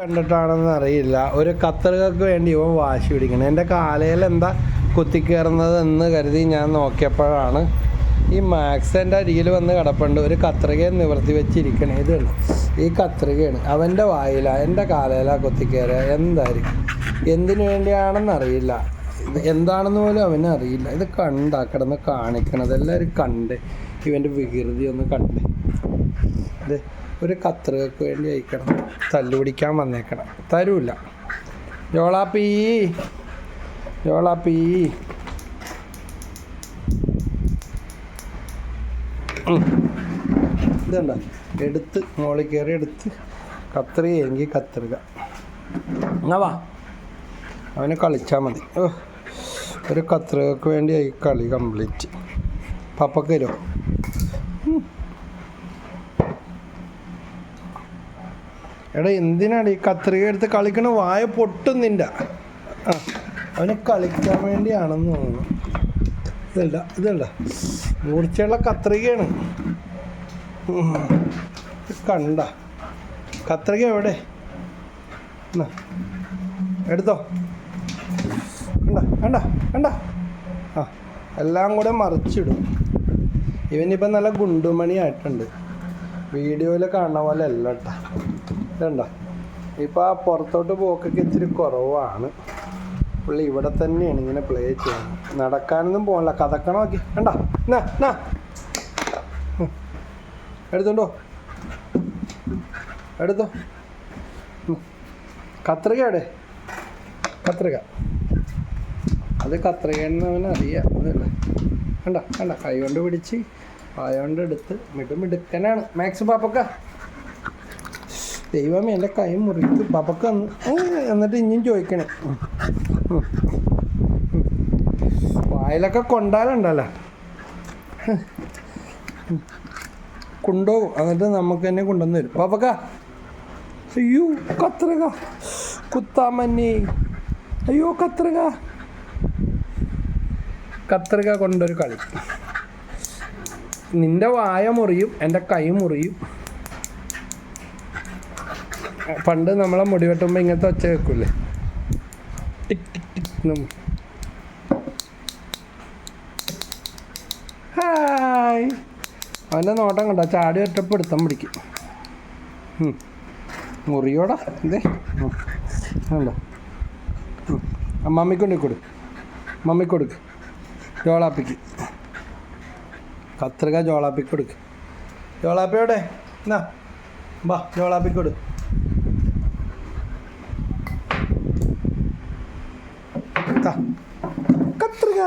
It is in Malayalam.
കണ്ടിട്ടാണെന്ന് അറിയില്ല. ഒരു കത്തറുകൾക്ക് വേണ്ടി ഇവൻ വാശി പിടിക്കണം എന്റെ കാലയിൽ എന്താ കുത്തിക്കയറുന്നത് എന്ന് കരുതി ഞാൻ നോക്കിയപ്പോഴാണ് ഈ മാക്സിന്റെ അരികിൽ വന്ന് കിടപ്പുണ്ട് ഒരു കത്രികയെ നിവർത്തി വെച്ചിരിക്കണേ. ഇതാണ് ഈ കത്രികയാണ് അവന്റെ വായില. എന്റെ കാലയില കുത്തിക്കയറുക എന്തായിരിക്കും? എന്തിനു വേണ്ടിയാണെന്ന് അറിയില്ല. ഇത് എന്താണെന്ന് പോലും അവന് അറിയില്ല. ഇത് കണ്ടാ കിടന്ന് കാണിക്കണത്. എല്ലാവരും കണ്ട്. ഇവന്റെ വികൃതി ഒന്ന് കണ്ട്. ഇത് ഒരു കത്രികക്ക് വേണ്ടി അയക്കണം. തല്ലുപിടിക്കാൻ വന്നേക്കണം. തരൂല. ജോളാപ്പീ. ജോളാപ്പീ. ഇതുണ്ട? എടുത്ത് മോളിൽ കയറി എടുത്ത്. കത്രികയെങ്കിൽ കത്രിക. എന്നാ വാ. അവന് കളിച്ചാൽ മതി. ഒരു കത്രികക്ക് വേണ്ടി ഈ കളി കംപ്ലീറ്റ്. പപ്പക്ക് എടാ എന്തിനാണ് ഈ കത്രിക എടുത്ത് കളിക്കണ വായ പൊട്ടും നിന്റെ അവന് കളിക്കാൻ വേണ്ടിയാണെന്ന് തോന്നുന്നു. ഇതല്ല ഇതല്ല മൂർച്ചയുള്ള കത്രികയാണ്. കണ്ട. കത്രിക എവിടെ? എടുത്തോ. കണ്ട കണ്ട കണ്ട. ആ എല്ലാം കൂടെ മറിച്ചിടും. ഇവനിപ്പം നല്ല ഗുണ്ടുമണി ആയിട്ടുണ്ട് വീഡിയോയിൽ കാണുന്ന പോലെ അല്ല കേട്ടോ. ഇതണ്ട? ഇപ്പം ആ പുറത്തോട്ട് പോക്കൊക്കെ ഇച്ചിരി കുറവാണ്. പുള്ളി ഇവിടെ തന്നെയാണ് ഇങ്ങനെ പ്ലേ ചെയ്യുന്നത്. നടക്കാനൊന്നും പോകണില്ല കഥക്കണ നോക്കി. കണ്ട? എന്നാ എന്നാ. എടുത്തോണ്ടോ? എടുത്തോ? ഉം. കത്രിക അത് കത്രികയെന്ന് അവന് അറിയാം. അതല്ലേ കണ്ട? കണ്ട? കൈ കൊണ്ട് പിടിച്ച് വായ കൊണ്ട് എടുത്ത് മിടുമിടുക്കനാണ് മാക്സ് പാപ്പക്ക? ദൈവമേ എന്റെ കൈ മുറിച്ച് വന്ന് എന്നിട്ട് ഇനിയും ചോദിക്കണേ. വായിലൊക്കെ കൊണ്ടാലുണ്ടല്ലോ. കൊണ്ടുപോകും. എന്നിട്ട് നമുക്ക് തന്നെ കൊണ്ടുവന്ന് തരും. പാപ്പക്ക അയ്യോ കത്രിക. കുത്താമന്നി. അയ്യോ കത്രിക. കത്രിക കൊണ്ടൊരു കളി. നിന്റെ വായ മുറിയും എന്റെ കൈ മുറിയും. പണ്ട് നമ്മളെ മുടി വെട്ടുമ്പോൾ ഇങ്ങനത്തെ ഒച്ച വെക്കൂലേ ടിക് ടിക് ടിക്. എന്നും. ഹായ്. അവന്റെ നോട്ടം കണ്ടോ? ചാടി ഒറ്റപ്പ് എടുത്താൻ പിടിക്കും. മുറിയോടാ ഇതേ അല്ലോ. മമ്മിക്ക് മമ്മിക്കൊണ്ട് കൊടു മമ്മി കൊടുക്ക്. ജോളാപ്പിക്ക്. കത്രിക ജോളാപ്പിക്ക് കൊടുക്ക്. ജോളാപ്പിയോടെ? എന്നാ വാ ജോളാപ്പിക്ക് കൊടു കത്രിക.